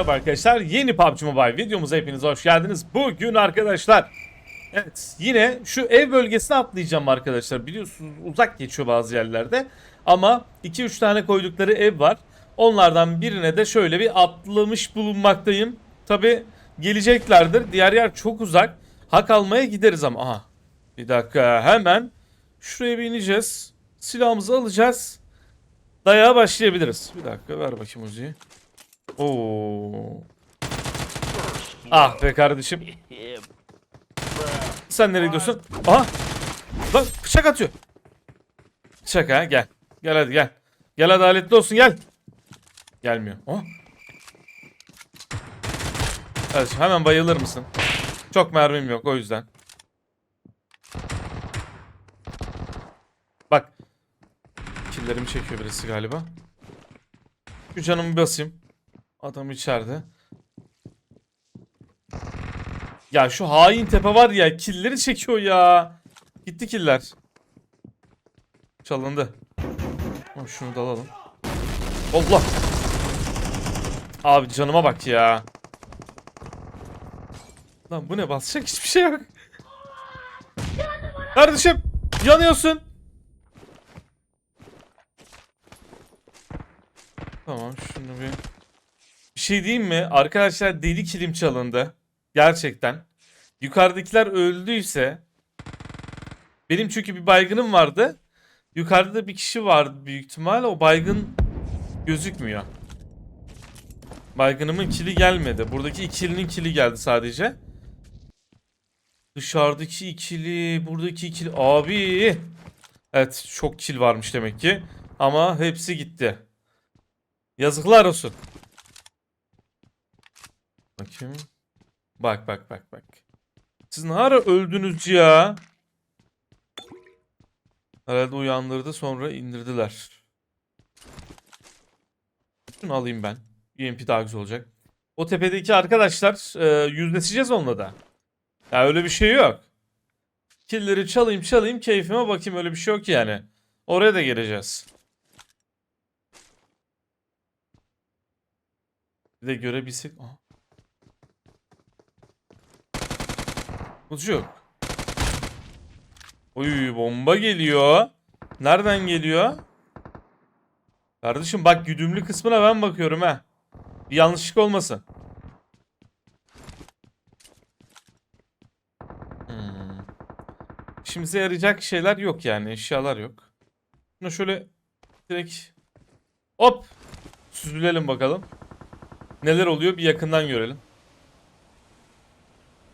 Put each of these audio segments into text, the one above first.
merhaba arkadaşlar. Yeni PUBG Mobile videomuza hepiniz hoş geldiniz. Bugün arkadaşlar Evet yine şu ev bölgesine atlayacağım arkadaşlar. Biliyorsunuz uzak geçiyor bazı yerlerde. Ama 2-3 tane koydukları ev var. Onlardan birine de şöyle bir atlamış bulunmaktayım. Tabi geleceklerdir. Diğer yer çok uzak. Hak almaya gideriz ama. Aha. Bir dakika hemen şuraya bir ineceğiz. Silahımızı alacağız. Dayağa başlayabiliriz. Bir dakika ver bakayım Uzi'yi. Oo. Ah be kardeşim. Sen nereye gidiyorsun? Aha. Lan bıçak atıyor. Bıçak ha gel. Gel hadi gel. Gel adaletli olsun gel. Gelmiyor. Oh. Kardeşim hemen bayılır mısın? Çok mermim yok o yüzden. Bak. Killerimi çekiyor birisi galiba. Şu canımı basayım. Adam içeride. Ya şu hain tepe var ya killeri çekiyor ya. Gitti killer. Çalındı. Oh, şunu da alalım. Allah. Abi canıma bak ya. Lan bu ne basacak hiçbir şey yok. Kardeşim yanıyorsun. Tamam şunu bir... Şey diyeyim mi? Arkadaşlar deli kilim çalındı. Gerçekten. Yukarıdakiler öldüyse... Benim çünkü bir baygınım vardı. Yukarıda da bir kişi vardı büyük ihtimal. O baygın gözükmüyor. Baygınımın kili gelmedi. Buradaki ikilinin kili geldi sadece. Dışarıdaki ikili, buradaki ikili. Abi. Evet çok kil varmış demek ki. Ama hepsi gitti. Yazıklar olsun. Bakayım. Bak bak bak bak. Siz ne ara öldünüz ya? Herhalde uyandırdı sonra indirdiler. Şunu alayım ben. UMP daha güzel olacak. O tepedeki arkadaşlar e, yüzleşeceğiz onunla da. Ya öyle bir şey yok. Killleri çalayım çalayım keyfime bakayım öyle bir şey yok yani. Oraya da geleceğiz. Bir de görebilsek. Aha. Ucu yok. Oy bomba geliyor. Nereden geliyor? Kardeşim bak güdümlü kısmına ben bakıyorum ha. Bir yanlışlık olmasın. Hmm. İşimize yarayacak şeyler yok yani. Eşyalar yok. Şuna şöyle direkt hop süzülelim bakalım. Neler oluyor bir yakından görelim.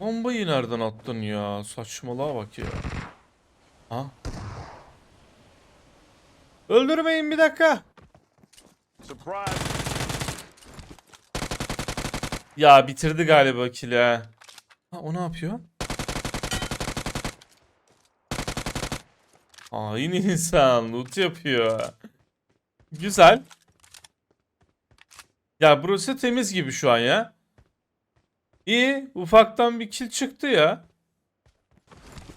Bombayı nereden attın ya? Saçmalığa bak ya. Ha? Öldürmeyin bir dakika. Surprise! Ya bitirdi galiba kili ha. O ne yapıyor? Hain insan loot yapıyor. Güzel. Ya burası temiz gibi şu an ya. İyi ufaktan bir kill çıktı ya.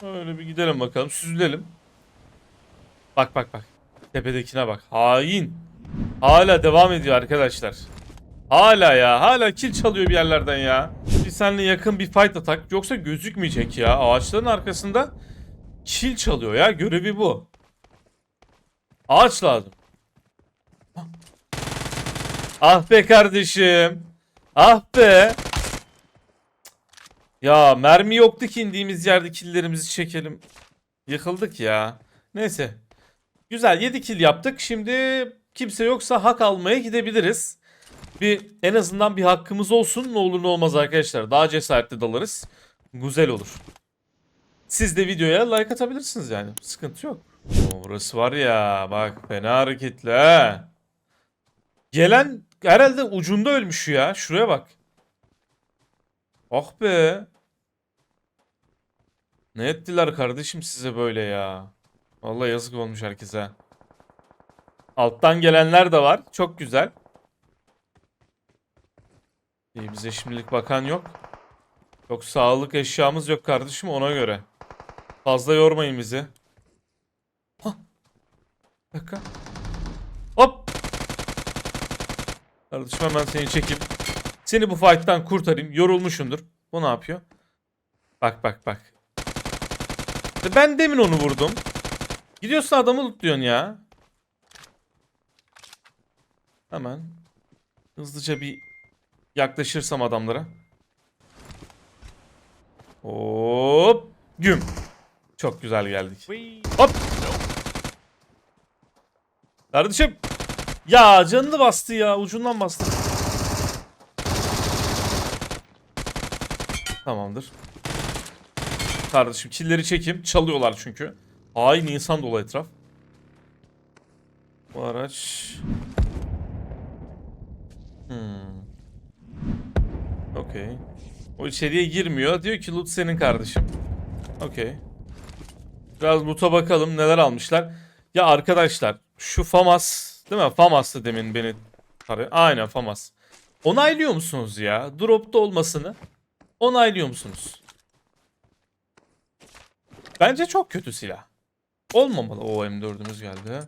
Öyle bir gidelim bakalım süzülelim. Bak bak bak. Tepedekine bak. Hain. Hala devam ediyor arkadaşlar. Hala ya. Hala kill çalıyor bir yerlerden ya. Bir seninle yakın bir fight atak. Yoksa gözükmeyecek ya. Ağaçların arkasında kill çalıyor ya. Görevi bu. Ağaç lazım. Ah be kardeşim. Ah be. Ya mermi yoktu ki indiğimiz yerde killlerimizi çekelim. Yıkıldık ya. Neyse. Güzel 7 kill yaptık. Şimdi kimse yoksa hak almaya gidebiliriz. Bir en azından bir hakkımız olsun. Ne olur ne olmaz arkadaşlar. Daha cesaretli dalarız. Güzel olur. Siz de videoya like atabilirsiniz yani. Sıkıntı yok. Oo, burası var ya bak fena hareketli ha. Gelen herhalde ucunda ölmüş ya. Şuraya bak. Ah be. Ne ettiler kardeşim size böyle ya. Vallahi yazık olmuş herkese. Alttan gelenler de var. Çok güzel. İyi bize şimdilik bakan yok. Yok sağlık eşyamız yok kardeşim ona göre. Fazla yormayın bizi. Hah. Dakika. Hop. Kardeşim hemen seni çekip Seni bu fight'tan kurtarayım. Yorulmuşundur. Bu ne yapıyor? Bak bak bak. Ben demin onu vurdum. Gidiyorsun adamı lootluyorsun ya. Hemen. Hızlıca bir yaklaşırsam adamlara. Hop. Güm. Çok güzel geldik. Hop. Kardeşim. Ya canını bastı ya. Ucundan bastı. Tamamdır. Kardeşim killeri çekeyim. Çalıyorlar çünkü. Hain insan dolu etraf. Bu araç... Hmm. Okey. O içeriye girmiyor. Diyor ki loot senin kardeşim. Okey. Biraz loot'a bakalım neler almışlar. Ya arkadaşlar şu FAMAS değil mi? FAMAS'tı demin beni. Aynen FAMAS. Onaylıyor musunuz ya? Drop'ta olmasını onaylıyor musunuz? Bence çok kötü silah. Olmamalı. O M4'ümüz geldi.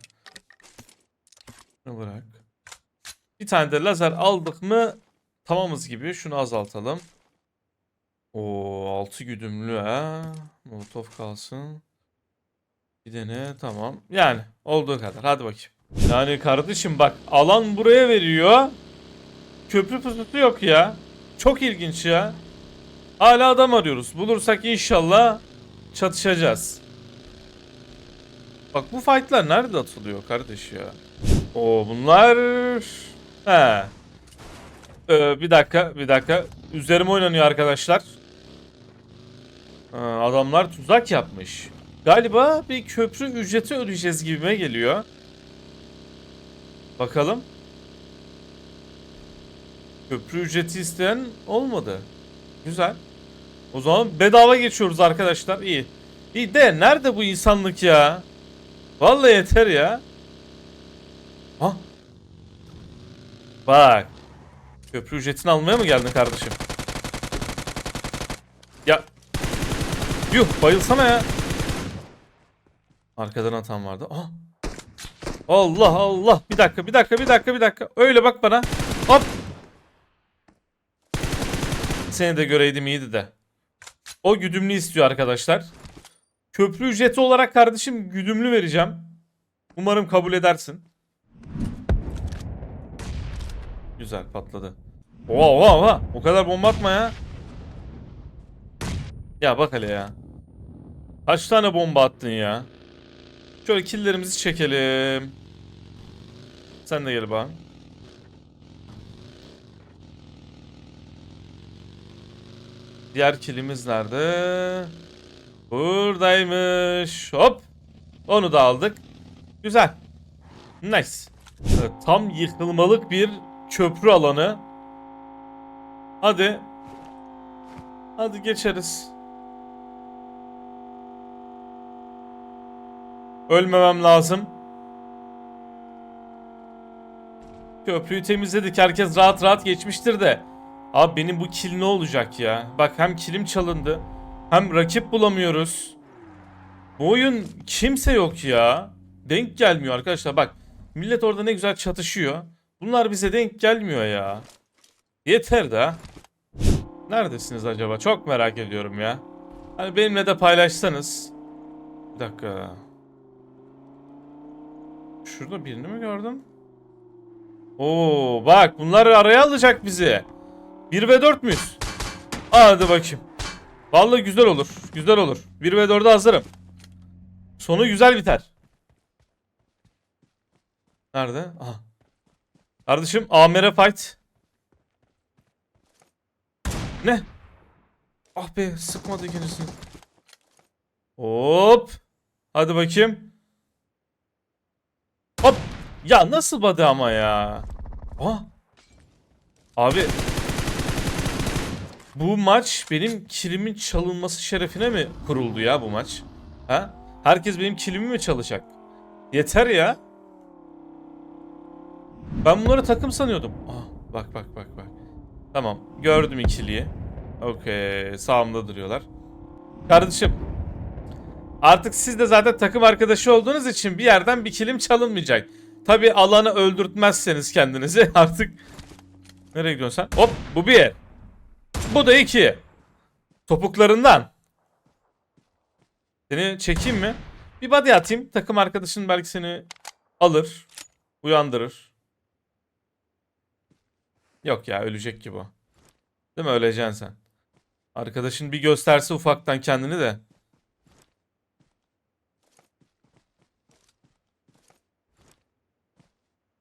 Şunu bırak. Bir tane de lazer aldık mı tamamız gibi. Şunu azaltalım. O 6 güdümlü ha. Molotov kalsın. Bir de ne? Tamam. Yani olduğu kadar. Hadi bakayım. Yani kardeşim bak alan buraya veriyor. Köprü pususu yok ya. Çok ilginç ya. Hala adam arıyoruz. Bulursak inşallah çatışacağız. Bak bu fightlar nerede atılıyor kardeş ya? O bunlar... He. Ee, bir dakika, bir dakika. Üzerime oynanıyor arkadaşlar. Ha, adamlar tuzak yapmış. Galiba bir köprü ücreti ödeyeceğiz gibime geliyor. Bakalım. Köprü ücreti isteyen olmadı. Güzel. O zaman bedava geçiyoruz arkadaşlar. İyi. İyi de nerede bu insanlık ya? Vallahi yeter ya. Ha? Bak. Köprü ücretini almaya mı geldin kardeşim? Ya. Yuh bayılsana ya. Arkadan atan vardı. Aha. Allah Allah. Bir dakika bir dakika bir dakika bir dakika. Öyle bak bana. Hop. Seni de göreydim iyiydi de. O güdümlü istiyor arkadaşlar. Köprü ücreti olarak kardeşim güdümlü vereceğim. Umarım kabul edersin. Güzel patladı. Oha oha oha. O kadar bomba atma ya. Ya bak hele ya. Kaç tane bomba attın ya? Şöyle killerimizi çekelim. Sen de gel bak. Diğer kilimiz nerede? Buradaymış. Hop. Onu da aldık. Güzel. Nice. Tam yıkılmalık bir köprü alanı. Hadi. Hadi geçeriz. Ölmemem lazım. Köprüyü temizledik. Herkes rahat rahat geçmiştir de. Abi benim bu kill ne olacak ya? Bak hem kilim çalındı. Hem rakip bulamıyoruz. Bu oyun kimse yok ya. Denk gelmiyor arkadaşlar. Bak millet orada ne güzel çatışıyor. Bunlar bize denk gelmiyor ya. Yeter de. Neredesiniz acaba? Çok merak ediyorum ya. Hani benimle de paylaşsanız. Bir dakika. Şurada birini mi gördüm? Oo bak bunlar araya alacak bizi. 1 ve 4 müyüz? Hadi bakayım. Vallahi güzel olur. Güzel olur. 1 ve 4'e hazırım. Sonu güzel biter. Nerede? Aha. Kardeşim AMR fight. Ne? Ah be sıkmadı ikincisini. Hop. Hadi bakayım. Hop. Ya nasıl body ama ya? Aa. Abi. Bu maç benim kilimin çalınması şerefine mi kuruldu ya bu maç? Ha? Herkes benim kilimi mi çalacak? Yeter ya. Ben bunları takım sanıyordum. Ah, bak bak bak bak. Tamam. Gördüm ikiliyi. Okey. Sağımda duruyorlar. Kardeşim. Artık siz de zaten takım arkadaşı olduğunuz için bir yerden bir kilim çalınmayacak. Tabi alanı öldürtmezseniz kendinizi artık Nereye gidiyorsun sen? Hop bu bir. Bu da iki. Topuklarından. Seni çekeyim mi? Bir body atayım. Takım arkadaşın belki seni alır. Uyandırır. Yok ya ölecek gibi o. Değil mi öleceksin sen. Arkadaşın bir gösterse ufaktan kendini de.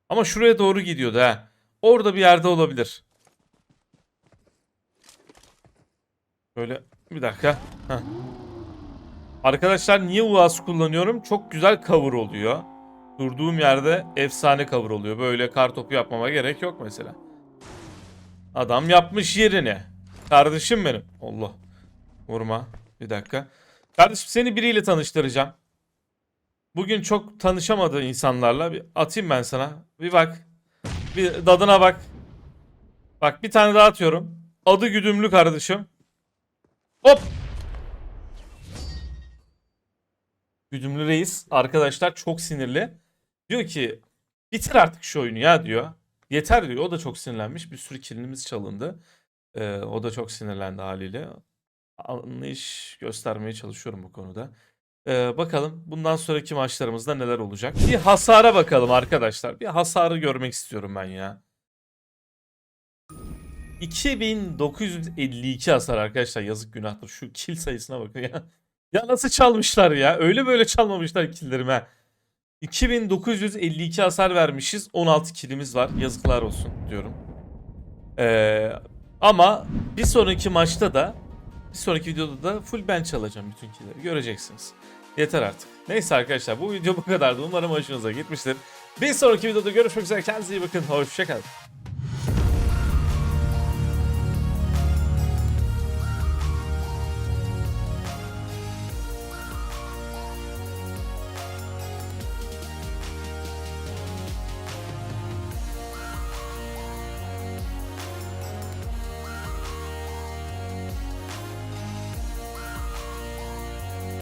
Ama şuraya doğru gidiyordu ha. Orada bir yerde olabilir. Böyle bir dakika. Heh. Arkadaşlar niye UAS kullanıyorum? Çok güzel cover oluyor. Durduğum yerde efsane cover oluyor. Böyle kar topu yapmama gerek yok mesela. Adam yapmış yerini. Kardeşim benim. Allah. Vurma. Bir dakika. Kardeşim seni biriyle tanıştıracağım. Bugün çok tanışamadığı insanlarla bir atayım ben sana. Bir bak. Bir dadına bak. Bak bir tane daha atıyorum. Adı güdümlü kardeşim. Hop. Güdümlü reis arkadaşlar çok sinirli. Diyor ki bitir artık şu oyunu ya diyor. Yeter diyor. O da çok sinirlenmiş. Bir sürü kilimiz çalındı. Ee, o da çok sinirlendi haliyle. Anlayış göstermeye çalışıyorum bu konuda. Ee, bakalım bundan sonraki maçlarımızda neler olacak. Bir hasara bakalım arkadaşlar. Bir hasarı görmek istiyorum ben ya. 2952 hasar arkadaşlar yazık günahtır. Şu kill sayısına bakın ya. Ya nasıl çalmışlar ya? Öyle böyle çalmamışlar killlerime. 2952 hasar vermişiz. 16 killimiz var. Yazıklar olsun diyorum. Ee, ama bir sonraki maçta da bir sonraki videoda da full ben çalacağım bütün killleri. Göreceksiniz. Yeter artık. Neyse arkadaşlar bu video bu kadardı. Umarım hoşunuza gitmiştir. Bir sonraki videoda görüşmek üzere. Kendinize iyi bakın. Hoşçakalın.